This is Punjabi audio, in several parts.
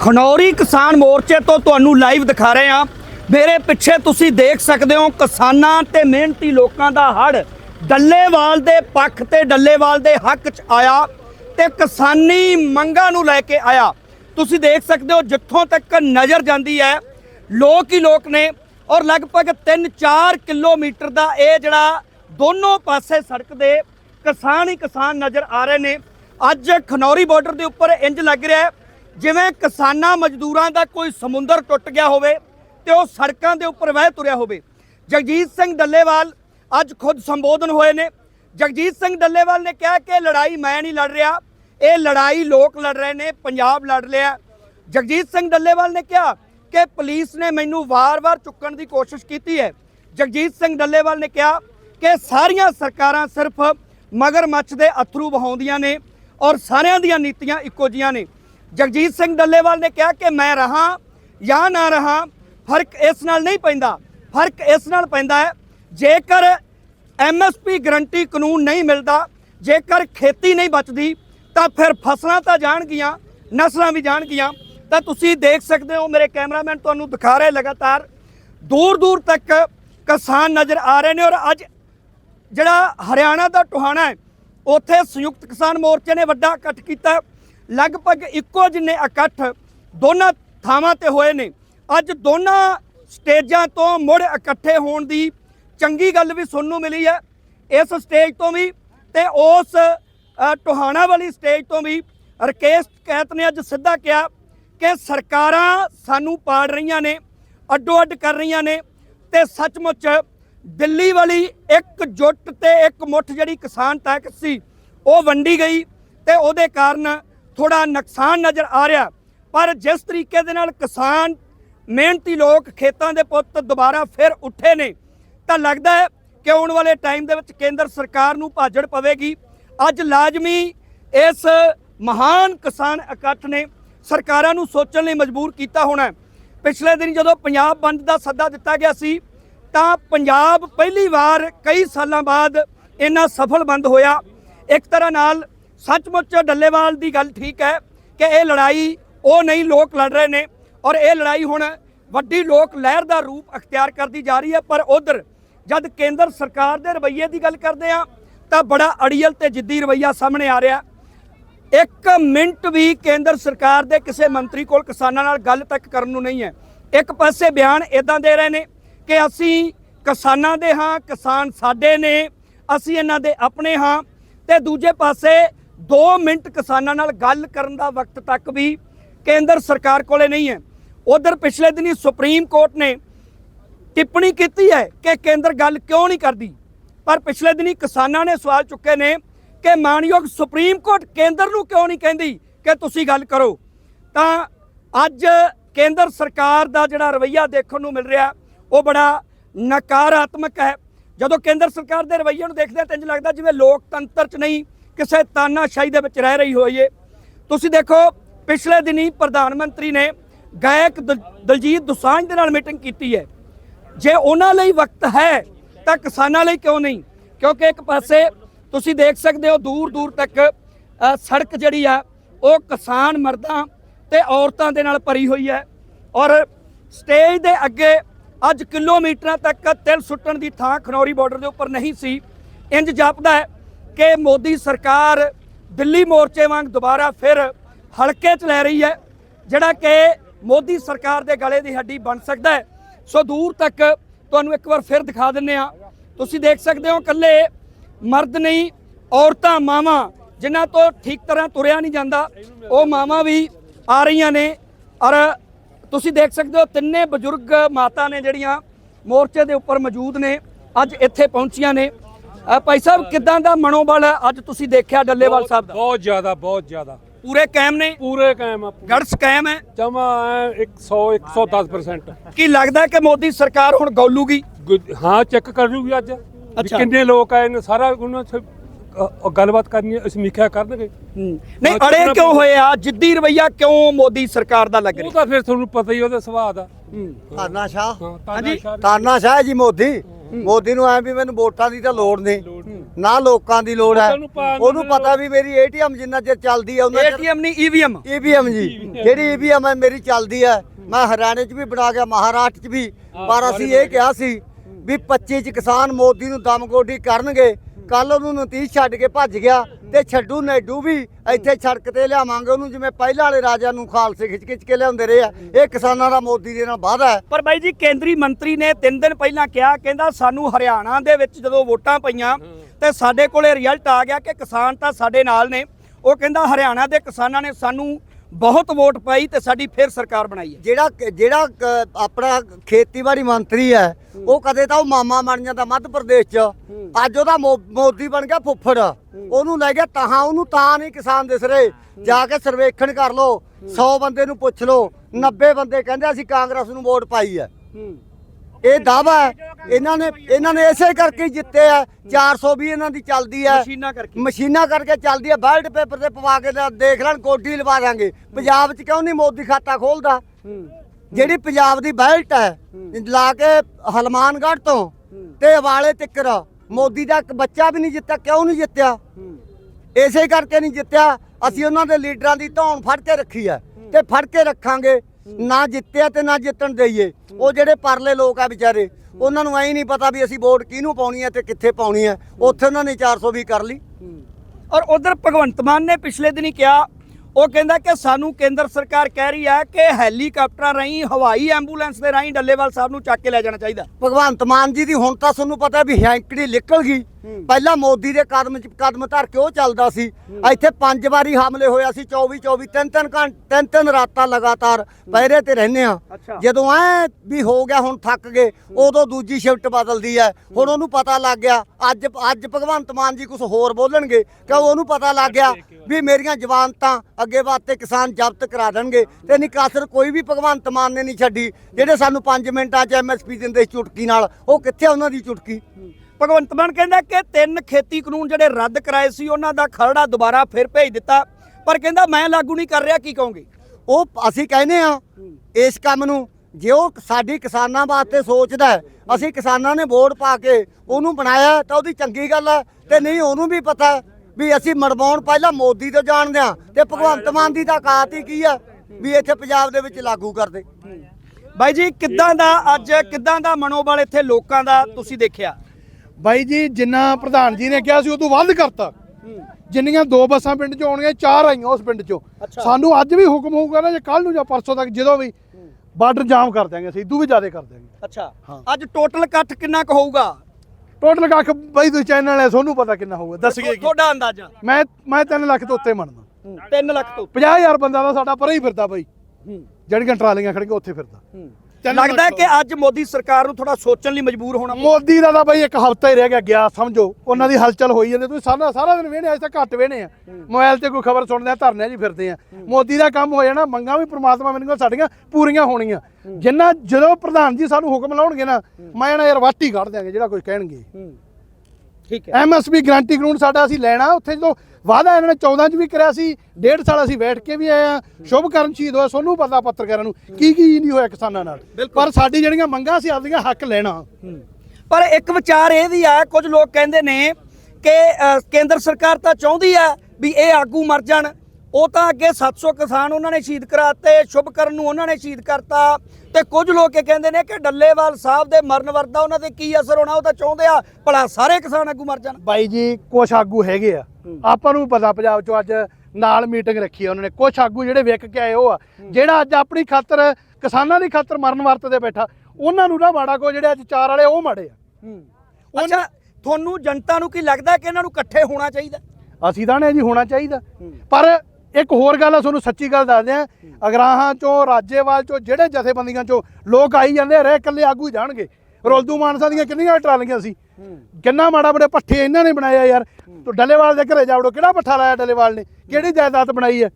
ਖਨੌਰੀ ਕਿਸਾਨ ਮੋਰਚੇ ਤੋਂ ਤੁਹਾਨੂੰ ਲਾਈਵ ਦਿਖਾ ਰਹੇ ਹਾਂ। ਮੇਰੇ ਪਿੱਛੇ ਤੁਸੀਂ ਦੇਖ ਸਕਦੇ ਹੋ, ਕਿਸਾਨਾਂ ਤੇ ਮਿਹਨਤੀ ਲੋਕਾਂ ਦਾ ਹੜ ਡੱਲੇਵਾਲ ਦੇ ਪੱਖ ਤੇ ਡੱਲੇਵਾਲ ਦੇ ਹੱਕ 'ਚ ਆਇਆ ਤੇ ਕਿਸਾਨੀ ਮੰਗਾਂ ਨੂੰ ਲੈ ਕੇ ਆਇਆ। ਤੁਸੀਂ ਦੇਖ ਸਕਦੇ ਹੋ, ਜਿੱਥੋਂ ਤੱਕ ਨਜ਼ਰ ਜਾਂਦੀ ਹੈ, ਲੋਕ ਹੀ ਲੋਕ ਨੇ ਔਰ ਲਗਭਗ 3-4 ਕਿਲੋਮੀਟਰ ਦਾ ਇਹ ਜਿਹੜਾ ਦੋਨੋਂ ਪਾਸੇ ਸੜਕ ਦੇ ਕਿਸਾਨ ਹੀ ਕਿਸਾਨ ਨਜ਼ਰ ਆ ਰਹੇ ਨੇ। ਅੱਜ ਖਨੌਰੀ ਬਾਰਡਰ ਦੇ ਉੱਪਰ ਇੰਜ ਲੱਗ ਰਿਹਾ ਹੈ ਜਿਵੇਂ ਕਿਸਾਨਾਂ ਮਜ਼ਦੂਰਾਂ ਦਾ ਕੋਈ ਸਮੁੰਦਰ ਟੁੱਟ ਗਿਆ ਹੋਵੇ ਤੇ ਉਹ ਸੜਕਾਂ ਦੇ ਉੱਪਰ ਵਹਿ ਤੁਰਿਆ ਹੋਵੇ। ਜਗਜੀਤ ਸਿੰਘ ਡੱਲੇਵਾਲ ਅੱਜ ਖੁਦ ਸੰਬੋਧਨ ਹੋਏ ਨੇ। ਜਗਜੀਤ ਸਿੰਘ ਡੱਲੇਵਾਲ ਨੇ ਕਿਹਾ ਕਿ ਲੜਾਈ ਮੈਂ ਨਹੀਂ ਲੜ ਰਿਹਾ, ਇਹ ਲੜਾਈ ਲੋਕ ਲੜ ਰਹੇ ਨੇ, ਪੰਜਾਬ ਲੜ ਲਿਆ ਜਗਜੀਤ ਸਿੰਘ ਡੱਲੇਵਾਲ ਨੇ ਕਿਹਾ ਕਿ ਪੁਲਿਸ ਨੇ ਮੈਨੂੰ ਵਾਰ-ਵਾਰ ਚੁੱਕਣ ਦੀ ਕੋਸ਼ਿਸ਼ ਕੀਤੀ ਹੈ। ਜਗਜੀਤ ਸਿੰਘ ਡੱਲੇਵਾਲ ਨੇ ਕਿਹਾ ਕਿ ਸਾਰੀਆਂ ਸਰਕਾਰਾਂ ਸਿਰਫ ਮਗਰਮੱਛ ਦੇ ਅਥਰੂ ਵਹਾਉਂਦੀਆਂ ਨੇ ਔਰ ਸਾਰਿਆਂ ਦੀਆਂ ਨੀਤੀਆਂ ਇੱਕੋ ਜੀਆਂ ਨੇ। ਜਗਜੀਤ ਸਿੰਘ ਡੱਲੇਵਾਲ ਨੇ ਕਿਹਾ ਕਿ ਮੈਂ ਰਹਾ ਜਾਂ ਨਾ ਰਹਾ, ਫ਼ਰਕ ਇਸ ਨਾਲ ਨਹੀਂ ਪੈਂਦਾ। ਫ਼ਰਕ ਇਸ ਨਾਲ ਪੈਂਦਾ ਹੈ, ਜੇਕਰ ਐਮਐਸਪੀ ਗਰੰਟੀ ਕਾਨੂੰਨ ਨਹੀਂ ਮਿਲਦਾ, ਜੇਕਰ ਖੇਤੀ ਨਹੀਂ ਬਚਦੀ, ਤਾਂ ਫਿਰ ਫਸਲਾਂ ਤਾਂ ਜਾਣਗੀਆਂ, ਨਸਲਾਂ ਵੀ ਜਾਣਗੀਆਂ। ਤਾਂ ਤੁਸੀਂ ਦੇਖ ਸਕਦੇ ਹੋ, ਮੇਰੇ ਕੈਮਰਾਮੈਨ ਤੁਹਾਨੂੰ ਦਿਖਾ ਰਹੇ ਲਗਾਤਾਰ ਦੂਰ ਦੂਰ ਤੱਕ ਕਿਸਾਨ ਨਜ਼ਰ ਆ ਰਹੇ ਨੇ ਔਰ ਅੱਜ ਜਿਹੜਾ ਹਰਿਆਣਾ ਦਾ ਟੋਹਾਣਾ ਹੈ, ਉੱਥੇ ਸੰਯੁਕਤ ਕਿਸਾਨ ਮੋਰਚੇ ਨੇ ਵੱਡਾ ਇਕੱਠ ਕੀਤਾ। ਲਗਭਗ ਇੱਕੋ ਜਿੰਨੇ ਇਕੱਠ ਦੋਨਾਂ ਥਾਵਾਂ ਤੇ ਹੋਏ ਨੇ। ਅੱਜ ਦੋਨਾਂ ਸਟੇਜਾਂ ਤੋਂ ਮੁੜ ਇਕੱਠੇ ਹੋਣ ਦੀ ਚੰਗੀ ਗੱਲ ਵੀ ਸੁਣਨ ਨੂੰ ਮਿਲੀ ਹੈ। ਇਸ ਸਟੇਜ ਤੋਂ ਵੀ ਤੇ ਉਸ ਅ, ਟੋਹਾਣਾ ਵਾਲੀ ਸਟੇਜ ਤੋਂ ਵੀ ਰਕੇਸ਼ ਕੈਤ ਨੇ ਅੱਜ ਸਿੱਧਾ ਕਿਹਾ ਕਿ ਸਰਕਾਰਾਂ ਸਾਨੂੰ ਪਾੜ ਰਹੀਆਂ ਨੇ ਅੱਡੋ ਅੱਡ ਕਰ ਰਹੀਆਂ ਨੇ ਤੇ ਸੱਚਮੁੱਚ ਦਿੱਲੀ ਵਾਲੀ ਇੱਕ ਜੁੱਟ ਤੇ ਇੱਕ ਮੁੱਠ ਜਿਹੜੀ ਕਿਸਾਨ ਟੈਕਸ ਸੀ ਉਹ ਵੰਡੀ ਗਈ ਤੇ ਉਹਦੇ ਕਾਰਨ ਥੋੜਾ ਨੁਕਸਾਨ ਨਜ਼ਰ ਆ ਰਿਹਾ। ਪਰ ਜਿਸ ਤਰੀਕੇ ਦੇ ਨਾਲ ਕਿਸਾਨ, ਮਿਹਨਤੀ ਲੋਕ ਖੇਤਾਂ ਦੇ ਪੁੱਤ ਦੁਬਾਰਾ ਫਿਰ ਉੱਠੇ ਨੇ, ਤਾਂ ਲੱਗਦਾ ਹੈ ਕਿ ਆਉਣ ਵਾਲੇ ਟਾਈਮ ਦੇ ਵਿੱਚ ਕੇਂਦਰ ਸਰਕਾਰ ਨੂੰ ਭਾਜੜ ਪਵੇਗੀ। ਅੱਜ ਲਾਜ਼ਮੀ ਇਸ ਮਹਾਨ ਕਿਸਾਨ ਇਕੱਠ ਨੇ ਸਰਕਾਰਾਂ ਨੂੰ ਸੋਚਣ ਲਈ ਮਜਬੂਰ ਕੀਤਾ ਹੋਣਾ ਪਿਛਲੇ ਦਿਨ ਜਦੋਂ ਪੰਜਾਬ ਬੰਦ ਦਾ ਸੱਦਾ ਦਿੱਤਾ ਗਿਆ ਸੀ, ਤਾਂ ਪੰਜਾਬ ਪਹਿਲੀ ਵਾਰ ਕਈ ਸਾਲਾਂ ਬਾਅਦ ਇੰਨਾ ਸਫਲ ਬੰਦ ਹੋਇਆ। ਇੱਕ ਤਰ੍ਹਾਂ ਨਾਲ ਸੱਚਮੁੱਚ ਡੱਲੇਵਾਲ ਦੀ ਗੱਲ ਠੀਕ ਹੈ ਕਿ ਇਹ ਲੜਾਈ ਉਹ ਨਹੀਂ ਲੋਕ ਲੜ ਰਹੇ ਨੇ ਔਰ ਇਹ ਲੜਾਈ ਹੁਣ ਵੱਡੀ ਲੋਕ ਲਹਿਰ ਦਾ ਰੂਪ ਅਖਤਿਆਰ ਕਰਦੀ ਜਾ ਰਹੀ ਹੈ, ਪਰ ਉਧਰ ਜਦ ਕੇਂਦਰ ਸਰਕਾਰ ਦੇ ਰਵੱਈਏ ਦੀ ਗੱਲ ਕਰਦੇ ਆ ਤਾਂ ਬੜਾ ਅੜੀਅਲ ਤੇ ਜਿੱਦੀ ਰਵੱਈਆ ਸਾਹਮਣੇ ਆ ਰਿਹਾ। ਇੱਕ ਮਿੰਟ ਵੀ ਕੇਂਦਰ ਸਰਕਾਰ ਦੇ ਕਿਸੇ ਮੰਤਰੀ ਕੋਲ ਕਿਸਾਨਾਂ ਨਾਲ ਗੱਲ ਤੱਕ ਕਰਨ ਨੂੰ ਨਹੀਂ ਹੈ। ਇੱਕ ਪਾਸੇ ਬਿਆਨ ਇਦਾਂ ਦੇ ਰਹੇ ਨੇ ਕਿ ਅਸੀਂ ਕਿਸਾਨਾਂ ਦੇ ਹਾਂ, ਕਿਸਾਨ ਸਾਡੇ ਨੇ, ਅਸੀਂ ਇਹਨਾਂ ਦੇ ਆਪਣੇ ਹਾਂ, ਤੇ ਦੂਜੇ ਪਾਸੇ 2 ਮਿੰਟ ਕਿਸਾਨਾਂ ਨਾਲ ਗੱਲ ਕਰਨ ਦਾ ਵਕਤ ਤੱਕ ਵੀ ਕੇਂਦਰ ਸਰਕਾਰ ਕੋਲੇ ਨਹੀਂ ਹੈ। ਉਧਰ ਪਿਛਲੇ ਦਿਨੀ ਸੁਪਰੀਮ ਕੋਰਟ ਨੇ ਟਿੱਪਣੀ ਕੀਤੀ ਹੈ ਕਿ ਕੇਂਦਰ ਗੱਲ ਕਿਉਂ ਨਹੀਂ ਕਰਦੀ। ਪਰ ਪਿਛਲੇ ਦਿਨੀ ਕਿਸਾਨਾਂ ਨੇ ਸਵਾਲ ਚੁੱਕੇ ਨੇ ਕਿ ਮਾਨਯੋਗ ਸੁਪਰੀਮ ਕੋਰਟ ਕੇਂਦਰ ਨੂੰ ਕਿਉਂ ਨਹੀਂ ਕਹਿੰਦੀ ਕਿ ਤੁਸੀਂ ਗੱਲ ਕਰੋ। ਤਾਂ ਅੱਜ ਕੇਂਦਰ ਸਰਕਾਰ ਦਾ ਜਿਹੜਾ ਰਵੱਈਆ ਦੇਖਣ ਨੂੰ ਮਿਲ ਰਿਹਾ, ਉਹ ਬੜਾ ਨਕਾਰਾਤਮਕ ਹੈ। ਜਦੋਂ ਕੇਂਦਰ ਸਰਕਾਰ ਦੇ ਰਵੱਈਏ ਨੂੰ ਦੇਖਦੇ ਤਾਂ ਇੰਝ ਲੱਗਦਾ ਜਿਵੇਂ ਲੋਕਤੰਤਰ 'ਚ ਨਹੀਂ ਕਿਸੇ ਤਾਨਾਸ਼ਾਹੀ ਦੇ ਵਿੱਚ ਰਹਿ ਰਹੀ ਹੋਈਏ। ਤੁਸੀਂ ਦੇਖੋ, ਪਿਛਲੇ ਦਿਨੀ ਪ੍ਰਧਾਨ ਮੰਤਰੀ ਨੇ ਗਾਇਕ ਦਲ- ਦਲਜੀਤ ਦੁਸਾਂਝ ਦੇ ਨਾਲ ਮੀਟਿੰਗ ਕੀਤੀ ਹੈ। ਜੇ ਉਹਨਾਂ ਲਈ ਵਕਤ ਹੈ, ਤਾਂ ਕਿਸਾਨਾਂ ਲਈ ਕਿਉਂ ਨਹੀਂ? ਕਿਉਂਕਿ ਇੱਕ ਪਾਸੇ ਤੁਸੀਂ ਦੇਖ ਸਕਦੇ ਹੋ ਦੂਰ ਦੂਰ ਤੱਕ ਸੜਕ ਜਿਹੜੀ ਆ, ਉਹ ਕਿਸਾਨ ਮਰਦਾਂ ਤੇ ਔਰਤਾਂ ਦੇ ਨਾਲ ਭਰੀ ਹੋਈ ਹੈ। ਔਰ ਸਟੇਜ ਦੇ ਅੱਗੇ ਅੱਜ ਕਿਲੋਮੀਟਰਾਂ ਤੱਕ ਤਿਲ ਸੁੱਟਣ ਦੀ ਥਾਂ ਖਨੌਰੀ ਬਾਰਡਰ ਦੇ ਉੱਪਰ ਨਹੀਂ ਸੀ। ਇੰਜ ਜਾਪਦਾ ਹੈ ਕਿ ਮੋਦੀ ਸਰਕਾਰ ਦਿੱਲੀ ਮੋਰਚੇ ਵਾਂਗ ਦੁਬਾਰਾ ਫਿਰ ਹਲਕੇ 'ਚ ਲੈ ਰਹੀ ਹੈ, ਜਿਹੜਾ ਕਿ ਮੋਦੀ ਸਰਕਾਰ ਦੇ ਗਲੇ ਦੀ ਹੱਡੀ ਬਣ ਸਕਦਾ ਹੈ। ਸੋ ਦੂਰ ਤੱਕ ਤੁਹਾਨੂੰ ਇੱਕ ਵਾਰ ਫਿਰ ਦਿਖਾ ਦਿੰਨੇ ਆ ਤੁਸੀਂ ਦੇਖ ਸਕਦੇ ਹੋ ਕੱਲੇ ਮਰਦ ਨਹੀਂ, ਔਰਤਾਂ, ਮਾਵਾਂ, ਜਿਨ੍ਹਾਂ ਤੋਂ ਠੀਕ ਤਰ੍ਹਾਂ ਤੁਰਿਆ ਨਹੀਂ ਜਾਂਦਾ, ਉਹ ਮਾਵਾਂ ਵੀ ਆ ਰਹੀਆਂ ਨੇ। ਔਰ ਤੁਸੀਂ ਦੇਖ ਸਕਦੇ ਹੋ ਤਿੰਨੇ ਬਜ਼ੁਰਗ ਮਾਤਾ ਨੇ ਜਿਹੜੀਆਂ ਮੋਰਚੇ ਦੇ ਉੱਪਰ ਮੌਜੂਦ ਨੇ, ਅੱਜ ਇੱਥੇ ਪਹੁੰਚੀਆਂ ਨੇ। ਅ, ਭਾਈ ਸਾਹਿਬ ਕਿਦਾਂ ਦਾ ਮਨੋਬਲ ਹੈ? ਅੱਜ ਤੁਸੀਂ ਦੇਖਿਆ ਡੱਲੇਵਾਲ ਸਾਹਿਬ ਦਾ। ਬਹੁਤ ਜ਼ਿਆਦਾ ਬਹੁਤ ਜ਼ਿਆਦਾ। ਪੂਰੇ ਕਾਇਮ ਨੇ? ਪੂਰੇ ਕਾਇਮ ਆ ਗੜਸ ਕਾਇਮ ਹੈ? ਜਮਾ 100 110% ਕੀ ਲੱਗਦਾ ਹੈ ਕਿ ਮੋਦੀ ਸਰਕਾਰ ਹੁਣ ਗੌਲੂਗੀ ਗੁ- ਹਾਂ ਚੈੱਕ ਕਰ ਲੂਗੀ ਅੱਜ। ਵੀ ਅੱਛਾ। ਕਿੰਨੇ ਲੋਕ ਆਏ ਨੇ ਸਾਰਾ ਉਹਨਾਂ ਸੇ ਅ, ਗੱਲਬਾਤ ਕਰਨੀ ਹੈ ਸਮੀਖਿਆ ਕਰਨਗੇ। ਨਹੀਂ ਅੜੇ ਕਿਉਂ ਹੋਏ ਆ? ਜਿੱਦੀ ਰਵਈਆ ਕਿਉਂ ਮੋਦੀ ਸਰਕਾਰ ਦਾ ਲੱਗ ਉਹ ਰਿਹਾ? ਤਾਂ ਫਿਰ ਤੁਹਾਨੂੰ ਪਤਾ ਹੀ ਉਹਦੇ ਸੁਭਾਅ ਦਾ। ਹੂੰ। ਤਾਨਾ ਸ਼ਾਹ। ਹਾਂ। ਤਾਨਾਸ਼ਾਹ ਤਾਨਾ ਸ਼ਾਹ। ਜੀ ਮੋਦੀ। ਮੋਦੀ ਨੂੰ ਐ ਵੀ ਮੈਨੂੰ ਵੋਟਾਂ ਦੀ ਤਾਂ ਲੋੜ ਨਹੀਂ। ਨਾ ਲੋਕਾਂ ਦੀ ਲੋੜ ਹੈ। ਉਹਨੂੰ ਪਤਾ ਵੀ ਮੇਰੀ ਏਟੀਐਮ ਜਿੰਨਾ ਚਿਰ ਚੱਲਦੀ ਹੈ ਉਹਨਾਂ ਚਿਰ ਏਟੀਐਮ ਨਹੀਂ ਈਵੀਐਮ। ਈਵੀਐਮ ਜੀ। ਜਿਹੜੀ ਈਵੀਐਮ ਹੈ ਮੇਰੀ ਚੱਲਦੀ ਹੈ। ਮੈਂ ਹਰਿਆਣੇ 'ਚ ਵੀ ਬਣਾ ਗਿਆ ਮਹਾਰਾਸ਼ਟਰ 'ਚ ਵੀ। ਪਰ ਅਸੀਂ ਇਹ ਕਿਹਾ ਸੀ ਵੀ 25 'ਚ ਕਿਸਾਨ ਮੋਦੀ ਨੂੰ ਦਮਗੋਡੀ ਕਰਨਗੇ ਕੱਲ ਉਹਨੂੰ ਨਤੀਜ ਛੱਡ ਕੇ ਭੱਜ ਗਿਆ ਤੇ ਛੱਡੂ ਨੈਡੂ ਵੀ ਇੱਥੇ ਸੜਕ ਤੇ ਲਿਆਵਾਂਗੇ ਉਹਨੂੰ, ਜਿਵੇਂ ਪਹਿਲਾਂ ਵਾਲੇ ਰਾਜਾ ਨੂੰ ਖਾਲਸੇ ਖਿੱਚ ਖਿੱਚ ਕੇ ਲਿਆਉਂਦੇ ਰਹੇ ਆ। ਇਹ ਕਿਸਾਨਾਂ ਦਾ ਮੋਦੀ ਦੇ ਨਾਲ ਵਾਅਦਾ ਹੈ। ਪਰ ਬਾਈ ਜੀ, ਕੇਂਦਰੀ ਮੰਤਰੀ ਨੇ 3 ਦਿਨ ਪਹਿਲਾਂ ਕਿਹਾ, ਕਹਿੰਦਾ ਸਾਨੂੰ ਹਰਿਆਣਾ ਦੇ ਵਿੱਚ ਜਦੋਂ ਵੋਟਾਂ ਪਈਆਂ ਤੇ ਸਾਡੇ ਕੋਲੇ ਰਿਜ਼ਲਟ ਆ ਗਿਆ ਕਿ ਕਿਸਾਨ ਤਾਂ ਸਾਡੇ ਨਾਲ ਨੇ। ਉਹ ਕਹਿੰਦਾ ਹਰਿਆਣਾ ਦੇ ਕਿਸਾਨਾਂ ਨੇ ਸਾਨੂੰ ਬਹੁਤ ਵੋਟ ਪਾਈ ਤੇ ਸਾਡੀ ਫਿਰ ਸਰਕਾਰ ਬਣਾਈ ਹੈ। ਜਿਹੜਾ ਜਿਹੜਾ ਕ- ਆਪਣਾ ਖੇਤੀਬਾੜੀ ਮੰਤਰੀ ਹੈ ਉਹ ਕਦੇ ਤਾਂ ਉਹ ਮਾਮਾ ਬਣ ਜਾਂਦਾ ਮੱਧ ਪ੍ਰਦੇਸ਼ 'ਚ। ਅੱਜ ਉਹਦਾ ਮੋ- ਮੋਦੀ ਬਣ ਗਿਆ ਫੁੱਫੜ। ਉਹਨੂੰ ਲੈ ਗਿਆ ਤਾਹਾਂ ਉਹਨੂੰ ਤਾਂ ਨਹੀਂ ਕਿਸਾਨ ਦਿਸ ਰਹੇ। ਜਾ ਕੇ ਸਰਵੇਖਣ ਕਰ ਲਓ 100 ਬੰਦੇ ਨੂੰ ਪੁੱਛ ਲਓ 90 ਬੰਦੇ ਕਹਿੰਦੇ ਅਸੀਂ ਕਾਂਗਰਸ ਨੂੰ ਵੋਟ ਪਾਈ ਹੈ। ਇਹ ਦਾਵਾ ਹੈ। ਇਹਨਾਂ ਨੇ ਇਹਨਾਂ ਨੇ ਇਸੇ ਕਰਕੇ ਜਿੱਤੇ ਆ 400 ਵੀ ਇਹਨਾਂ ਦੀ ਚੱਲਦੀ ਹੈ ਮਸ਼ੀਨਾਂ ਕਰਕੇ। ਮਸ਼ੀਨਾਂ ਕਰਕੇ ਚੱਲਦੀ ਹੈ ਬੈਲਟ ਪੇਪਰ ਤੇ ਪਵਾ ਕੇ ਦੇਖ ਲੈਣ ਕੋਡੀ ਲਵਾ ਦਾਂਗੇ ਪੰਜਾਬ 'ਚ ਕਿਉਂ ਨਹੀਂ ਮੋਦੀ ਖਾਤਾ ਖੋਲਦਾ? ਜਿਹੜੀ ਪੰਜਾਬ ਦੀ ਬੈਲਟ ਹੈ। ਲਾ ਕੇ ਹਲਮਾਨਗੜ੍ਹ ਤੋਂ ਤੇ ਵਾਲੇ ਤਿੱਕਰ ਮੋਦੀ ਦਾ ਇੱਕ ਬੱਚਾ ਵੀ ਨਹੀਂ ਜਿੱਤਿਆ ਕਿਉਂ ਨਹੀਂ ਜਿੱਤਿਆ? ਇਸੇ ਕਰਕੇ ਨਹੀਂ ਜਿੱਤਿਆ। ਅਸੀਂ ਉਹਨਾਂ ਦੇ ਲੀਡਰਾਂ ਦੀ ਧੌਣ ਫੜ ਕੇ ਰੱਖੀ ਹੈ। ਤੇ ਫੜ ਕੇ ਰੱਖਾਂਗੇ। ਨਾ ਜਿੱਤਿਆ ਤੇ ਨਾ ਜਿੱਤਣ ਦੇਈਏ। ਉਹ ਜਿਹੜੇ ਪਰਲੇ ਲੋਕ ਆ ਵਿਚਾਰੇ ਉਹਨਾਂ ਨੂੰ ਐਂ ਨਹੀਂ ਪਤਾ ਵੀ ਅਸੀਂ ਵੋਟ ਕਿਹਨੂੰ ਪਾਉਣੀ ਹੈ ਤੇ ਕਿੱਥੇ ਪਾਉਣੀ ਹੈ। ਉੱਥੇ ਉਹਨਾਂ ਨੇ 420 ਕਰ ਲਈ। ਔਰ ਉਧਰ ਭਗਵੰਤ ਮਾਨ ਨੇ ਪਿਛਲੇ ਦਿਨੀ ਕਿਹਾ ਉਹ ਕਹਿੰਦਾ ਕਿ ਸਾਨੂੰ ਕੇਂਦਰ ਸਰਕਾਰ ਕਹਿ ਰਹੀ ਹੈ ਕਿ ਹੈਲੀਕਾਪਟਰਾਂ ਰਾਹੀਂ ਹਵਾਈ ਐਂਬੂਲੈਂਸ ਦੇ ਰਾਹੀਂ ਡੱਲੇਵਾਲ ਸਾਹਿਬ ਨੂੰ ਚੱਕ ਕੇ ਲੈ ਜਾਣਾ ਚਾਹੀਦਾ। ਭਗਵੰਤ ਮਾਨ ਜੀ ਦੀ ਹੁਣ ਤਾਂ ਤੁਹਾਨੂੰ ਪਤਾ ਵੀ ਹੈਂਕੜੀ ਨਿਕਲ ਗਈ। ਪਹਿਲਾਂ ਮੋਦੀ ਦੇ ਕਦਮ 'ਚ ਕਦਮ ਧਰ ਕੇ ਉਹ ਚੱਲਦਾ ਸੀ। ਇੱਥੇ ਪੰਜ ਵਾਰੀ ਹਮਲੇ ਹੋਇਆ ਸੀ 24 24 ਤਿੰਨ ਤਿੰਨ ਤਿੰਨ ਤਿੰਨ ਰਾਤਾਂ ਲਗਾਤਾਰ ਪਹਿਰੇ ਤੇ ਰਹਿੰਦੇ ਆ। ਜਦੋਂ ਐ ਵੀ ਹੋ ਗਿਆ ਹੁਣ ਥੱਕ ਗਏ ਉਦੋਂ ਦੂਜੀ ਸ਼ਿਫਟ ਬਦਲਦੀ ਹੈ। ਹੁਣ ਉਹਨੂੰ ਪਤਾ ਲੱਗ ਗਿਆ ਅੱਜ ਅੱਜ ਭਗਵੰਤ ਮਾਨ ਜੀ ਕੁਝ ਹੋਰ ਬੋਲਣਗੇ ਕਿਉਂ ਉਹਨੂੰ ਪਤਾ ਲੱਗ ਗਿਆ ਵੀ ਮੇਰੀਆਂ ਜਵਾਨਤਾਂ ਅੱਗੇ ਵਾਸਤੇ ਕਿਸਾਨ ਜ਼ਬਤ ਕਰਾ ਦੇਣਗੇ। ਤੇ ਨਹੀਂ ਕਾਸਰ ਕੋਈ ਵੀ ਭਗਵੰਤ ਮਾਨ ਨੇ ਨਹੀਂ ਛੱਡੀ ਜਿਹੜੇ ਸਾਨੂੰ 5 ਮਿੰਟਾਂ 'ਚ ਐਮਐਸਪੀ ਦਿੰਦੇ ਸੀ ਚੁਟਕੀ ਨਾਲ ਉਹ ਕਿੱਥੇ ਉਹਨਾਂ ਦੀ ਚੁਟਕੀ? ਭਗਵੰਤ ਮਾਨ ਕਹਿੰਦਾ ਕਿ ਤਿੰਨ ਖੇਤੀ ਕਾਨੂੰਨ ਜਿਹੜੇ ਰੱਦ ਕਰਾਏ ਸੀ ਉਹਨਾਂ ਦਾ ਖਰੜਾ ਦੁਬਾਰਾ ਫਿਰ ਭੇਜ ਦਿੱਤਾ। ਪਰ ਕਹਿੰਦਾ ਮੈਂ ਲਾਗੂ ਨਹੀਂ ਕਰ ਰਿਹਾ ਕੀ ਕਹੋਗੇ? ਉਹ ਅਸੀਂ ਕਹਿੰਦੇ ਆ ਇਸ ਕੰਮ ਨੂੰ ਜੇ ਉਹ ਸਾਡੀ ਕਿਸਾਨਾਂ ਵਾਸਤੇ ਸੋਚਦਾ ਅਸੀਂ ਕਿਸਾਨਾਂ ਨੇ ਵੋਟ ਪਾ ਕੇ ਉਹਨੂੰ ਬਣਾਇਆ ਤਾਂ ਉਹਦੀ ਚੰਗੀ ਗੱਲ ਹੈ ਤੇ ਨਹੀਂ ਉਹਨੂੰ ਵੀ ਪਤਾ ਵੀ ਅਸੀਂ ਮਰਵਾਉਣ ਪਹਿਲਾਂ ਮੋਦੀ ਤੋਂ ਜਾਣਦੇ ਆ ਤੇ ਭਗਵੰਤ ਮਾਨ ਦੀ ਤਾਂ ਕਾਤ ਹੀ ਕੀ ਆ ਵੀ ਇੱਥੇ ਪੰਜਾਬ ਦੇ ਵਿੱਚ ਲਾਗੂ ਕਰਦੇ। ਬਾਈ ਜੀ ਕਿੱਦਾਂ ਦਾ ਅੱਜ ਕਿੱਦਾਂ ਦਾ ਮਨੋਬਲ ਇੱਥੇ ਲੋਕਾਂ ਦਾ ਤੁਸੀਂ ਦੇਖਿਆ? ਬਾਈ ਜੀ ਜਿੰਨਾ ਪ੍ਰਧਾਨ ਜੀ ਨੇ ਕਿਹਾ ਸੀ ਉਹ ਤੋਂ ਵੱਧ ਕਰਤਾ। ਜਿੰਨੀਆਂ ਦੋ ਬੱਸਾਂ ਪਿੰਡ ਚੋਂ ਆਉਣਗੀਆਂ ਚਾਰ ਆਈਆਂ ਉਸ ਪਿੰਡ ਚੋਂ। ਸਾਨੂੰ ਅੱਜ ਵੀ ਹੁਕਮ ਹੋਊਗਾ ਨਾ ਜੇ ਕੱਲ ਨੂੰ ਜਾਂ ਪਰਸੋਂ ਤੱਕ ਜਦੋਂ ਵੀ ਬਾਰਡਰ ਜਾਮ ਕਰ ਦਿਆਂਗੇ ਅਸੀਂ ਇਦੋਂ ਵੀ ਜ਼ਿਆਦਾ ਕਰ ਦਿਆਂਗੇ। ਅੱਛਾ। ਅੱਜ ਟੋਟਲ ਇਕੱਠ ਕਿੰਨਾ ਕੁ ਹੋਊਗਾ? ਟੋਟਲ ਕੱਖ ਬਾਈ ਤੁਸੀਂ ਚੈਨਲ ਹੈ ਤੁਹਾਨੂੰ ਪਤਾ ਕਿੰਨਾ ਹੋਊਗਾ ਦੱਸ ਗਏ ਕੀ। ਤੁਹਾਡਾ ਅੰਦਾਜ਼ਾ? ਮੈਂ ਮੈਂ 3 ਲੱਖ ਤੋਂ ਉੱਤੇ ਮੰਨਦਾ। 3 ਲੱਖ ਤੋਂ 50000 ਬੰਦਾ ਦਾ ਸਾਡਾ ਪਰੇ ਹੀ ਫਿਰਦਾ ਬਾਈ। ਜਿਹੜੀਆਂ ਟਰਾਲੀਆਂ ਖੜੀਆਂ ਉੱਥੇ ਫਿਰਦਾ। ਲੱਗਦਾ ਹੈ ਕਿ ਅੱਜ ਮੋਦੀ ਸਰਕਾਰ ਨੂੰ ਥੋੜਾ ਸੋਚਣ ਲਈ ਮਜਬੂਰ ਹੋਣਾ। ਮੋਦੀ ਦਾ ਤਾਂ ਬਾਈ ਇੱਕ ਹਫਤਾ ਹੀ ਰਹਿ ਗਿਆ ਗਿਆ ਸਮਝੋ। ਉਹਨਾਂ ਦੀ ਹਲਚਲ ਹੋਈ ਜਾਂਦੀ ਤੁਸੀਂ ਸਾਰਾ ਸਾਰਾ ਦਿਨ ਵੇਹਣੇ ਅੱਜ ਤੱਕ ਘੱਟ ਵੇਹਣੇ ਆ। ਮੋਬਾਈਲ ਤੇ ਕੋਈ ਖਬਰ ਸੁਣਦੇ ਆ ਧਰਨੇ ਹੀ ਫਿਰਦੇ ਆ। ਮੋਦੀ ਦਾ ਕੰਮ ਹੋ ਜਾਣਾ ਮੰਗਾਂ ਵੀ ਪ੍ਰਮਾਤਮਾ ਮੈਨੂੰ ਸਾਡੀਆਂ ਪੂਰੀਆਂ ਹੋਣੀਆਂ। ਜਿੰਨਾ ਜਦੋਂ ਪ੍ਰਧਾਨ ਜੀ ਸਾਨੂੰ ਹੁਕਮ ਲਾਉਣਗੇ ਨਾ ਮੈਂ ਨਾ ਯਾਰ ਵਾਟੀ ਕੱਢ ਦਿਆਂਗੇ ਜਿਹੜਾ ਕੁਝ ਕਹਿਣਗੇ। ਠੀਕ ਹੈ। ਐਮਐਸਪੀ ਗਰੰਟੀ ਕਾਨੂੰਨ ਸਾਡਾ ਅਸੀਂ ਲੈਣਾ ਉੱਥੇ ਜਦੋਂ ਵਾਅਦਾ ਇਹਨਾਂ ਨੇ 14 ਚ ਵੀ ਕਰਿਆ ਸੀ ਡੇਢ ਸਾਲ ਅਸੀਂ ਬੈਠ ਕੇ ਵੀ ਆਏ ਆ ਸ਼ੁਭ ਕਰਨ ਸ਼ਹੀਦ ਹੋਇਆ ਸੋਨੂੰ ਪਤਾ ਪੱਤਰਕਾਰਾਂ ਨੂੰ। ਕੀ ਕੀ ਨਹੀਂ ਹੋਇਆ ਕਿਸਾਨਾਂ ਨਾਲ। ਪਰ ਸਾਡੀ ਜਿਹੜੀਆਂ ਮੰਗਾਂ ਸੀ ਆਪਦੀਆਂ ਹੱਕ ਲੈਣਾ। ਪਰ ਇੱਕ ਵਿਚਾਰ ਇਹ ਵੀ ਆ ਕੁਝ ਲੋਕ ਕਹਿੰਦੇ ਨੇ ਕਿ ਕੇਂਦਰ ਸਰਕਾਰ ਤਾਂ ਚਾਹੁੰਦੀ ਆ ਵੀ ਇਹ ਆਗੂ ਮਰ ਜਾਣ। ਉਹ ਤਾਂ ਅੱਗੇ 700 ਕਿਸਾਨ ਉਹਨਾਂ ਨੇ ਸ਼ਹੀਦ ਕਰਾਤੇ ਸ਼ੁਭਕਰਨ ਨੂੰ ਉਹਨਾਂ ਨੇ ਸ਼ਹੀਦ ਕਰਤਾ। ਤੇ ਕੁਝ ਲੋਕ ਇਹ ਕਹਿੰਦੇ ਨੇ ਕਿ ਡੱਲੇਵਾਲ ਸਾਹਿਬ ਦੇ ਮਰਨ ਵਰਦਾ ਉਹਨਾਂ ਤੇ ਕੀ ਅਸਰ ਹੋਣਾ ਉਹ ਤਾਂ ਚਾਹੁੰਦੇ ਆ ਭਲਾ ਸਾਰੇ ਕਿਸਾਨ ਆਗੂ ਮਰ ਜਾਣ। ਬਾਈ ਜੀ ਕੁਛ ਆਗੂ ਹੈਗੇ ਆ। ਆਪਾਂ ਨੂੰ ਪਤਾ ਪੰਜਾਬ ਚੋਂ ਅੱਜ ਨਾਲ ਮੀਟਿੰਗ ਰੱਖੀ ਆ ਉਹਨਾਂ ਨੇ। ਕੁਛ ਆਗੂ ਜਿਹੜੇ ਵਿਕ ਕੇ ਆਏ ਉਹ ਆ ਜਿਹੜਾ ਅੱਜ ਆਪਣੀ ਖਾਤਰ ਕਿਸਾਨਾਂ ਦੀ ਖਾਤਰ ਮਰਨ ਵਰਤਦੇ ਬੈਠਾ ਉਹਨਾਂ ਨੂੰ ਨਾ ਮਾੜਾ ਕੋ ਜਿਹੜੇ ਅੱਜ ਚਾਰ ਵਾਲੇ ਉਹ ਮਾੜੇ ਆ। ਅੱਛਾ ਤੁਹਾਨੂੰ ਜਨਤਾ ਨੂੰ ਕੀ ਲੱਗਦਾ ਕਿ ਇਹਨਾਂ ਨੂੰ ਇਕੱਠੇ ਹੋਣਾ ਚਾਹੀਦਾ? ਅਸੀਂ ਤਾਂ ਨੇ ਜੀ ਹੋਣਾ ਚਾਹੀਦਾ। ਪਰ ਇੱਕ ਹੋਰ ਗੱਲ ਆ ਤੁਹਾਨੂੰ ਸੱਚੀ ਗੱਲ ਦੱਸਦੇ ਆ ਅਗਰਾਹਾਂ ਚੋਂ ਰਾਜੇਵਾਲ ਚੋਂ ਜਿਹੜੇ ਜਥੇਬੰਦੀਆਂ ਚੋਂ ਲੋਕ ਆਈ ਜਾਂਦੇ ਆ, ਰਹਿ ਇਕੱਲੇ ਆਗੂ ਹੀ ਜਾਣਗੇ। ਰੋਲਦੂ ਮਾਨਸਾ ਦੀਆਂ ਕਿੰਨੀਆਂ ਟਰਾਲੀਆਂ ਸੀ? ਕਿੰਨਾ ਮਾੜਾ ਬੜੇ ਪੱਠੇ ਇਹਨਾਂ ਨੇ ਬਣਾਇਆ ਯਾਰ। ਤੂੰ ਡੱਲੇਵਾਲ ਦੇ ਘਰੇ ਜਾਵੜੋ ਕਿਹੜਾ ਪੱਠਾ ਲਾਇਆ ਡੱਲੇਵਾਲ ਨੇ? ਕਿਹੜੀ ਜਾਇਦਾਦ ਬਣਾਈ ਹੈ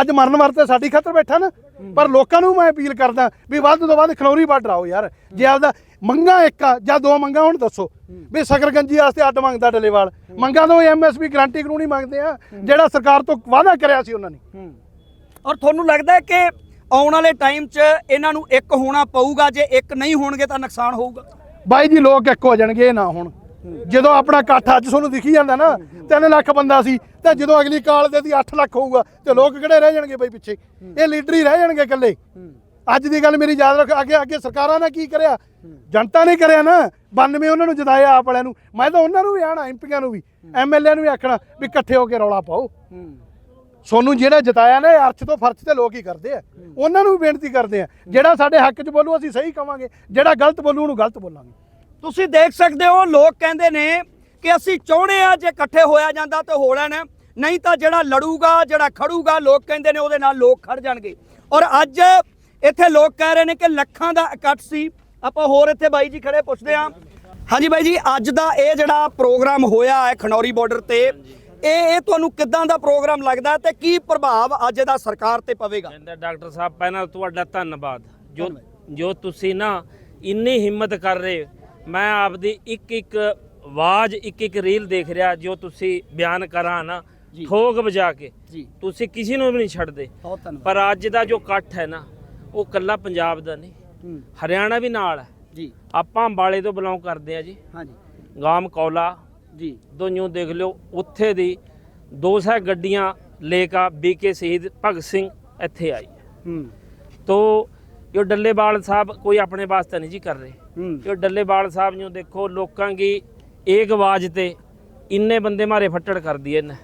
ਅੱਜ ਮਰਨ ਵਰਤੇ ਸਾਡੀ ਖਾਤਰ ਬੈਠਾ ਨਾ ਪਰ ਲੋਕਾਂ ਨੂੰ ਮੈਂ ਅਪੀਲ ਕਰਦਾ ਵੀ ਵੱਧ ਤੋਂ ਵੱਧ ਖਨੌਰੀ ਬਾਰਡਰ ਆਓ ਯਾਰ। ਜੇ ਆਪਦਾ ਮੰਗਾ ਇੱਕ ਆ ਜਾਂ ਦੋ ਮੰਗਾ ਹੁਣ ਦੱਸੋ। ਵੀ ਸਕਰਗੰਜੀ ਵਾਸਤੇ ਅੱਡ ਮੰਗਦਾ ਡੱਲੇਵਾਲ। ਮੰਗਾ ਤੋਂ ਐਮਐਸਪੀ ਗਰੰਟੀ ਕਾਨੂੰਨ ਮੰਗਦੇ ਆ ਜਿਹੜਾ ਸਰਕਾਰ ਤੋਂ ਵਾਅਦਾ ਕਰਿਆ ਸੀ ਉਹਨਾਂ ਨੇ। ਔਰ ਤੁਹਾਨੂੰ ਲੱਗਦਾ ਕਿ ਆਉਣ ਵਾਲੇ ਟਾਈਮ 'ਚ ਇਹਨਾਂ ਨੂੰ ਇੱਕ ਹੋਣਾ ਪਊਗਾ ਜੇ ਇੱਕ ਨਹੀਂ ਹੋਣਗੇ ਤਾਂ ਨੁਕਸਾਨ ਹੋਊਗਾ? ਬਾਈ ਜੀ ਲੋਕ ਇੱਕ ਹੋ ਜਾਣਗੇ ਨਾ ਹੁਣ। ਜਦੋਂ ਆਪਣਾ ਇਕੱਠ ਅੱਜ ਤੁਹਾਨੂੰ ਦਿਖੀ ਜਾਂਦਾ ਨਾ 3 ਲੱਖ ਬੰਦਾ ਸੀ ਤੇ ਜਦੋਂ ਅਗਲੀ ਕਾਲ ਦੇ ਦੀ 8 ਲੱਖ ਹੋਊਗਾ ਤੇ ਲੋਕ ਕਿਹੜੇ ਰਹਿ ਜਾਣਗੇ ਬਾਈ ਪਿੱਛੇ? ਇਹ ਲੀਡਰ ਹੀ ਰਹਿ ਜਾਣਗੇ ਇਕੱਲੇ। ਅੱਜ ਦੀ ਗੱਲ ਮੇਰੀ ਯਾਦ ਰੱਖ ਅੱਗੇ ਅੱਗੇ ਸਰਕਾਰਾਂ ਨੇ ਕੀ ਕਰਿਆ? ਜਨਤਾ ਨੇ ਕਰਿਆ ਨਾ। 92 ਉਹਨਾਂ ਨੂੰ ਜਿਤਾਇਆ ਆਪ ਵਾਲਿਆਂ ਨੂੰ। ਮੈਂ ਤਾਂ ਉਹਨਾਂ ਨੂੰ ਵੀ ਆਣਾ ਐਮਪੀਆਂ ਨੂੰ ਵੀ। ਐਮਐਲਏ ਨੂੰ ਵੀ ਆਖਣਾ ਵੀ ਇਕੱਠੇ ਹੋ ਕੇ ਰੌਲਾ ਪਾਓ। ਸੋਨੂੰ ਜਿਹੜਾ ਜਿਤਾਇਆ ਨਾ ਅਰਥ ਤੋਂ ਫਰਜ਼ ਤੇ ਲੋਕ ਹੀ ਕਰਦੇ ਆ। ਉਹਨਾਂ ਨੂੰ ਵੀ ਬੇਨਤੀ ਕਰਦੇ ਆ। ਜਿਹੜਾ ਸਾਡੇ ਹੱਕ 'ਚ ਬੋਲੂ ਅਸੀਂ ਸਹੀ ਕਵਾਂਗੇ। ਜਿਹੜਾ ਗਲਤ ਬੋਲੂ ਉਹਨੂੰ ਗਲਤ ਬੋਲਾਂਗੇ। ਤੁਸੀਂ ਦੇਖ ਸਕਦੇ ਹੋ ਲੋਕ ਕਹਿੰਦੇ ਨੇ ਕਿ ਅਸੀਂ ਚਾਹੁੰਦੇ ਆ ਜੇ ਇਕੱਠੇ ਹੋਇਆ ਜਾਂਦਾ ਤੇ ਹੋ ਲੈਣਾ ਨਹੀਂ ਤਾਂ ਜਿਹੜਾ ਲੜੂਗਾ, ਜਿਹੜਾ ਖੜੂਗਾ, ਲੋਕ ਕਹਿੰਦੇ ਨੇ ਉਹਦੇ ਨਾਲ ਲੋਕ ਖੜ ਜਾਣਗੇ। ਔਰ ਅੱਜ ਇੱਥੇ ਲੋਕ ਕਹਿ ਰਹੇ ਨੇ ਕਿ ਲੱਖਾਂ ਦਾ ਇਕੱਠ ਸੀ। ਆਪਾਂ ਹੋਰ ਇੱਥੇ ਬਾਈ ਜੀ ਖੜੇ ਪੁੱਛਦੇ ਆ ਹਾਂਜੀ ਬਾਈ ਜੀ, ਅੱਜ ਦਾ ਇਹ ਜਿਹੜਾ ਪ੍ਰੋਗਰਾਮ ਹੋਇਆ ਹੈ ਖਨੌਰੀ ਬਾਰਡਰ ਤੇ, ਇਹ ਇਹ ਤੁਹਾਨੂੰ ਕਿੱਦਾਂ ਦਾ ਪ੍ਰੋਗਰਾਮ ਲੱਗਦਾ ਤੇ ਕੀ ਪ੍ਰਭਾਵ ਅੱਜ ਦਾ ਸਰਕਾਰ ਤੇ ਪਵੇਗਾ? ਕਹਿੰਦਾ ਡਾਕਟਰ ਸਾਹਿਬ, ਪਹਿਲਾਂ ਤੁਹਾਡਾ ਧੰਨਵਾਦ। ਜੋ ਜੋ ਤੁਸੀਂ ਨਾ ਇੰਨੀ ਹਿੰਮਤ ਕਰ ਰਹੇ, ਮੈਂ ਆਪਦੀ ਇੱਕ ਇੱਕ ਆਵਾਜ਼ ਇੱਕ ਇੱਕ ਰੀਲ ਦੇਖ ਰਿਹਾ, ਜੋ ਤੁਸੀਂ ਬਿਆਨ ਕਰਾਂ ਨਾ ਜੀ। ਠੋਕ ਵਜਾ ਕੇ। ਜੀ। ਤੁਸੀਂ ਕਿਸੇ ਨੂੰ ਵੀ ਨਹੀਂ ਛੱਡਦੇ। ਬਹੁਤ ਧੰਨਵਾਦ। ਪਰ ਅੱਜ ਦਾ ਜੋ ਇਕੱਠ ਹੈ ਨਾ ਉਹ ਕੱਲਾ ਪੰਜਾਬ ਦਾ ਨਹੀਂ। ਹੂੰ, ਹਰਿਆਣਾ ਵੀ ਨਾਲ ਹੈ। ਜੀ। ਆਪਾਂ ਅੰਬਾਲੇ ਤੋਂ ਬਿਲੋਂਗ ਕਰਦੇ ਆ ਜੀ। ਹਾਂਜੀ। ਗਾਮ ਕੌਲਾ ਜੀ। ਦੋਨੋਂ ਦੇਖ ਲਿਓ ਉੱਥੇ ਦੀ 200 ਗੱਡੀਆਂ ਲੈ ਕੇ ਬੀਕੇ ਸ਼ਹੀਦ ਭਗਤ ਸਿੰਘ ਇੱਥੇ ਆਈ। ਹੂੰ। तो ਜੋ ਡੱਲੇਵਾਲ ਸਾਹਿਬ ਕੋਈ ਆਪਣੇ ਵਾਸਤੇ ਨਹੀਂ ਜੀ ਕਰ ਰਹੇ। ਹੂੰ। ਜੋ ਡੱਲੇਵਾਲ ਸਾਹਿਬ ਨੂੰ ਦੇਖੋ ਲੋਕਾਂ ਦੀ ਏਕ ਆਵਾਜ਼ ਤੇ ਇੰਨੇ ਬੰਦੇ ਮਾਰੇ ਫੱਟੜ ਕਰ ਦਿਏ ਨੇ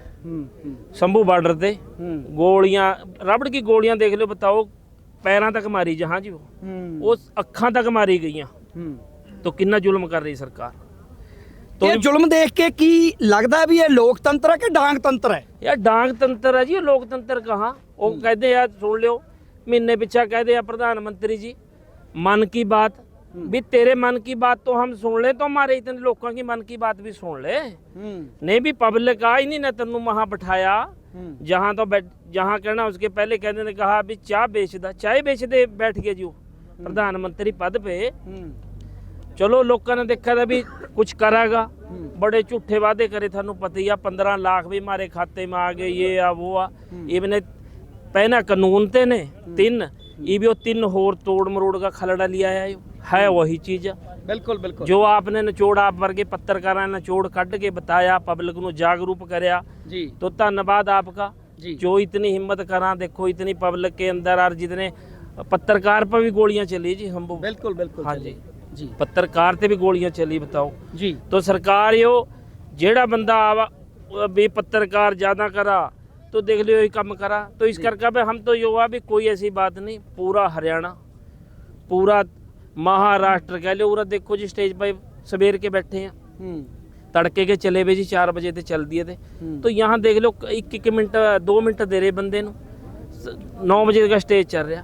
ਬਾਰਡਰ ਤੇ। ਹੂੰ। ਗੋਲੀਆਂ ਰਬੜ ਕੀ ਗੋਲੀਆਂ ਦੇਖ ਲਿਓ ਬਤਾਓ ਪੈਰਾਂ ਤੱਕ ਮਾਰੀ ਜਹਾਂ ਜੀ ਉਹ। ਅੱਖਾਂ ਤੱਕ ਮਾਰੀ ਗਈਆਂ। तो ਕਿੰਨਾ ਜ਼ੁਲਮ ਕਰ ਰਹੀ ਸਰਕਾਰ? ਇਹ ਜ਼ੁਲਮ ਦੇਖ ਕੇ ਕੀ ਲੱਗਦਾ ਵੀ ਇਹ ਲੋਕਤੰਤਰ ਹੈ ਕਿ ਡਾਂਗ ਤੰਤਰ ਹੈ? ਯਾਰ ਡਾਂਗ ਤੰਤਰ ਹੈ ਜੀ ਇਹ ਲੋਕਤੰਤਰ ਕਹਾਂ? ਉਹ ਕਹਿੰਦੇ ਆ ਸੁਣ ਲਿਓ ਮਹੀਨੇ ਪਿੱਛਾ ਕਹਦੇ ਆ ਪ੍ਰਧਾਨ ਮੰਤਰੀ ਜੀ ਮਨ ਕੀ ਬਾਤ भी तेरे मन की बात तो हम सुन ले तो हमारे इतने लोगों की मन की बात भी सुन ले नहीं भी पब्लिक आई नहीं ना तेन वहां बिठाया जहां तो जहां कहना उसके पहले कहने ने कहा भी चाय बेचदा चाय बेचदे बैठ गए जी प्रधानमंत्री पद पे ਚਲੋ ਲੋਕਾਂ ਨੇ ਦੇਖਿਆ ਤਾਂ ਵੀ ਕੁਝ ਕਰਾਗਾ ਬੜੇ ਝੂਠੇ ਵਾਅਦੇ ਕਰੇ ਤੁਹਾਨੂੰ ਪਤਾ ਹੀ ਆ 15 ਲੱਖ ਵੀ ਮਾਰੇ ਖਾਤੇ ਮਾ ਆ ਗਏ ਇਹ ਆ ਉਹ ਆ ਇਹਨੇ ਪਹਿਨਾ ਕਾਨੂੰਨ ਤੇ ਨੇ ਤਿੰਨ ਇਹ ਵੀ ਉਹ ਤਿੰਨ ਹੋਰ ਤੋੜ ਮਰੋੜ ਦਾ ਖਲੜਾ ਲਿਆ ਆਇਆ है वही चीज़ ਬਿਲਕੁਲ ਬਿਲਕੁਲ ਜੋ ਆਪਨੇ ਨਿਚੋੜ ਆਪ ਵਰਗੇ ਪੱਤਰਕਾਰਾਂ ਨੇ ਨਿਚੋੜ ਕੱਢ ਕੇ ਬਤਾਇਆ ਪਬਲਿਕ ਨੂੰ ਜਾਗਰੂਕ ਕਰਿਆ ਜੀ तो धन्यवाद आपका जी। जो इतनी हिम्मत करा देखो इतनी पब्लिक के अंदर और जितने पत्रकार पर भी गोलियां चली जी हम वो- ਬਿਲਕੁਲ ਬਿਲਕੁਲ हाँ ਜੀ। ਜੀ पत्रकार पे भी गोलियां चली बताओ ਜੀ तो सरकार यो जेड़ा बंदा आवा भी पत्रकार ज्यादा करा तो देख लियो ये कम करा तो इस करके भी हम तो यो हुआ भी कोई ऐसी बात नहीं पूरा हरियाणा पूरा महाराष्ट्र कह लो उरा देखो जी स्टेज पे सवेर के बैठे हैं तड़के के चले हुए जी चार बजे थे चल दिए थे तो यहाँ देख लो एक एक मिनट दो मिनट ਦੇ ਰਹੇ ਬੰਦੇ ਨੂੰ। 9 ਵਜੇ ਦਾ ਸਟੇਜ ਚੱਲ ਰਿਹਾ।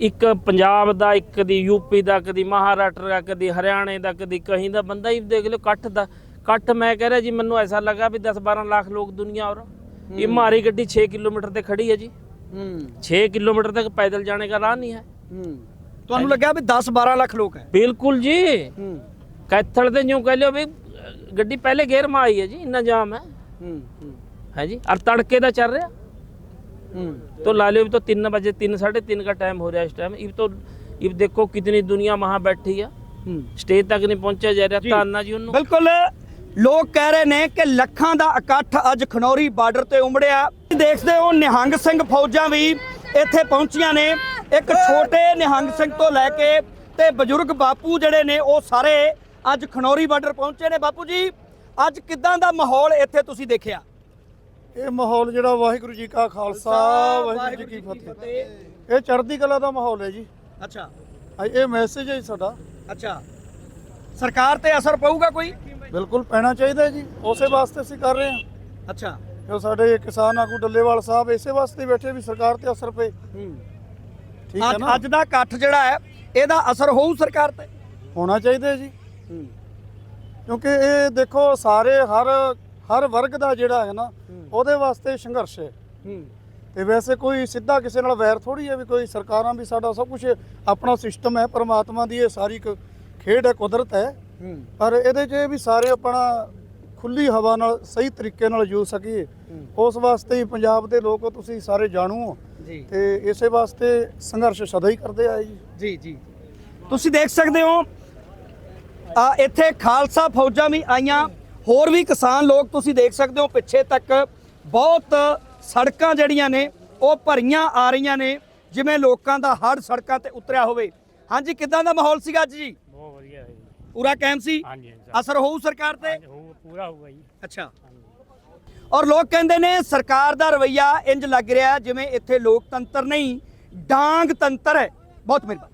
ਇੱਕ ਪੰਜਾਬ ਦਾ ਇੱਕ ਦੀ ਯੂਪੀ ਦਾ ਕਦੀ ਮਹਾਰਾਸ਼ਟਰ ਦਾ ਕਦੀ ਹਰਿਆਣੇ ਦਾ ਕਦੀ ਕਹੀਂ ਦਾ ਬੰਦਾ ਹੀ ਦੇਖ ਲਓ ਕੱਠ ਦਾ। ਇਕੱਠ ਮੈਂ ਕਹਿ ਰਿਹਾ ਜੀ ਮੈਨੂੰ ਐਸਾ ਲੱਗਾ ਵੀ 10 12 ਲੱਖ ਲੋਕ ਦੁਨੀਆ ਔਰ। ਇਹ ਮਾਰੀ ਗੱਡੀ 6 ਕਿਲੋਮੀਟਰ ਤੇ ਖੜੀ ਹੈ ਜੀ। 6 ਕਿਲੋਮੀਟਰ ਤੱਕ ਪੈਦਲ ਜਾਣੇ ਦਾ ਰਾਹ ਨਹੀਂ ਹੈ। ਤੁਹਾਨੂੰ ਲੱਗਿਆ ਵੀ 10 12 ਲੱਖ ਲੋਕ ਹੈ बिल्कुल जी ਹੂੰ कैथल ते यूं कह लो भी गड्डी पहले गेयर में आई है जी इन्ना जाम है ਹੂੰ ਹੂੰ है जी और तड़के दा चल रहा ਹੂੰ तो ला लो भी तो तीन बजे तीन साढ़े तीन का टाइम हो रहा है इस टाइम इब तो इब देखो कितनी दुनिया वहां बैठी है ਹੂੰ स्टेज तक नहीं पहुंचा जा रहा ताना जी उन्होंने ਬਿਲਕੁਲ ਲੋਕ ਕਹਿ ਰਹੇ ਨੇ ਕਿ ਲੱਖਾਂ ਦਾ ਇਕੱਠ ਅੱਜ ਖਨੌਰੀ ਬਾਰਡਰ ਤੇ ਉਮੜਿਆ ਦੇਖਦੇ ਹੋ ਨਿਹੰਗ ਸਿੰਘ ਫੌਜਾਂ ਵੀ ਇੱਥੇ ਪਹੁੰਚੀਆਂ ਨੇ ਇੱਕ ਛੋਟੇ ਨਿਹੰਗ ਸਿੰਘ ਤੋਂ ਲੈ ਕੇ ਤੇ ਬਜ਼ੁਰਗ ਬਾਪੂ ਜਿਹੜੇ ਨੇ ਉਹ ਸਾਰੇ ਅੱਜ ਖਨੌਰੀ ਬਾਰਡਰ ਪਹੁੰਚੇ ਨੇ। ਬਾਪੂ ਜੀ ਅੱਜ ਕਿਦਾਂ ਦਾ ਮਾਹੌਲ ਇੱਥੇ ਤੁਸੀਂ ਦੇਖਿਆ? ਇਹ ਮਾਹੌਲ ਜਿਹੜਾ ਵਾਹਿਗੁਰੂ ਜੀ ਕਾ ਖਾਲਸਾ ਵਾਹਿਗੁਰੂ ਜੀ ਕੀ ਫਤਿਹ। ਇਹ ਚੜ੍ਹਦੀ ਕਲਾ ਦਾ ਮਾਹੌਲ ਹੈ ਜੀ। ਅੱਛਾ। ਇਹ ਮੈਸੇਜ ਹੈ ਸਾਡਾ। ਅੱਛਾ। ਸਰਕਾਰ ਤੇ ਅਸਰ ਪਊਗਾ ਕੋਈ? ਬਿਲਕੁਲ ਪੈਣਾ ਚਾਹੀਦਾ ਜੀ। ਉਸੇ ਵਾਸਤੇ ਅਸੀਂ ਕਰ ਰਹੇ ਹਾਂ। ਅੱਛਾ। ਜੋ ਸਾਡੇ ਕਿਸਾਨ ਆਗੂ ਡੱਲੇਵਾਲ ਸਾਹਿਬ ਇਸੇ ਵਾਸਤੇ ਬੈਠੇ ਵੀ ਸਰਕਾਰ ਤੇ ਅਸਰ ਪਏ। ਠੀਕ ਹੈ ਅੱਜ ਨਾ? ਅੱਜ ਦਾ ਇਕੱਠ ਜਿਹੜਾ ਹੈ ਇਹਦਾ ਅਸਰ ਹੋਊ ਸਰਕਾਰ ਤੇ। ਹੋਣਾ ਚਾਹੀਦਾ ਜੀ। ਕਿਉਂਕਿ ਇਹ ਦੇਖੋ ਸਾਰੇ ਹਰ ਹਰ ਵਰਗ ਦਾ ਜਿਹੜਾ ਹੈ ਨਾ ਉਹਦੇ ਵਾਸਤੇ ਸੰਘਰਸ਼ ਹੈ। ਤੇ ਵੈਸੇ ਕੋਈ ਸਿੱਧਾ ਕਿਸੇ ਨਾਲ ਵੈਰ ਥੋੜੀ ਹੈ ਵੀ ਕੋਈ ਸਰਕਾਰਾਂ ਵੀ ਸਾਡਾ ਸਭ ਕੁਝ ਆਪਣਾ ਸਿਸਟਮ ਹੈ ਪਰਮਾਤਮਾ ਦੀ ਇਹ ਸਾਰੀ ਇੱਕ ਖੇਡ ਹੈ ਕੁਦਰਤ ਹੈ। ਪਰ ਇਹਦੇ 'ਚ ਵੀ ਸਾਰੇ ਆਪਣਾ ਖੁੱਲੀ ਹਵਾ ਨਾਲ ਸਹੀ ਤਰੀਕੇ ਨਾਲ ਜੂ ਸਕੀਏ। ਉਸ ਵਾਸਤੇ ਹੀ ਪੰਜਾਬ ਦੇ ਲੋਕ ਤੁਸੀਂ ਸਾਰੇ ਜਾਣੂ ਹੋ। ਜੀ। ਤੇ ਇਸੇ ਵਾਸਤੇ ਸੰਘਰਸ਼ ਸਦਾ ਹੀ ਕਰਦੇ ਆਏ ਜੀ। ਜੀ ਜੀ। ਤੁਸੀਂ ਦੇਖ ਸਕਦੇ ਹੋ ਆ ਇੱਥੇ ਖਾਲਸਾ ਫੌਜਾਂ ਵੀ ਆਈਆਂ ਹੋਰ ਵੀ ਕਿਸਾਨ ਲੋਕ ਤੁਸੀਂ ਦੇਖ ਸਕਦੇ ਹੋ ਪਿੱਛੇ ਤੱਕ ਬਹੁਤ ਸੜਕਾਂ ਜਿਹੜੀਆਂ ਨੇ ਉਹ ਭਰੀਆਂ ਆ ਰਹੀਆਂ ਨੇ ਜਿਵੇਂ ਲੋਕਾਂ ਦਾ ਹੜ ਸੜਕਾਂ ਤੇ ਉਤਰਿਆ ਹੋਵੇ। ਹਾਂਜੀ ਕਿਦਾਂ ਦਾ ਮਾਹੌਲ ਸੀਗਾ ਅੱਜ ਜੀ? ਬਹੁਤ ਵਧੀਆ ਹੈ ਜੀ। ਪੂਰਾ ਕਾਇਮ ਸੀ? ਹਾਂਜੀ ਅਸਰ ਹੋਊ ਸਰਕਾਰ ਤੇ? ਹੋ ਪੂਰਾ ਹੋਊਗਾ ਜੀ। ਅੱਛਾ। ਔਰ ਲੋਕ ਕਹਿੰਦੇ ਨੇ ਸਰਕਾਰ ਦਾ ਰਵਈਆ ਇੰਜ ਲੱਗ ਰਿਹਾ ਜਿਵੇਂ ਇੱਥੇ ਲੋਕਤੰਤਰ ਨਹੀਂ ਡਾਂਗ ਤੰਤਰ ਹੈ। ਬਹੁਤ ਮਿਹਰਬਾਨੀ।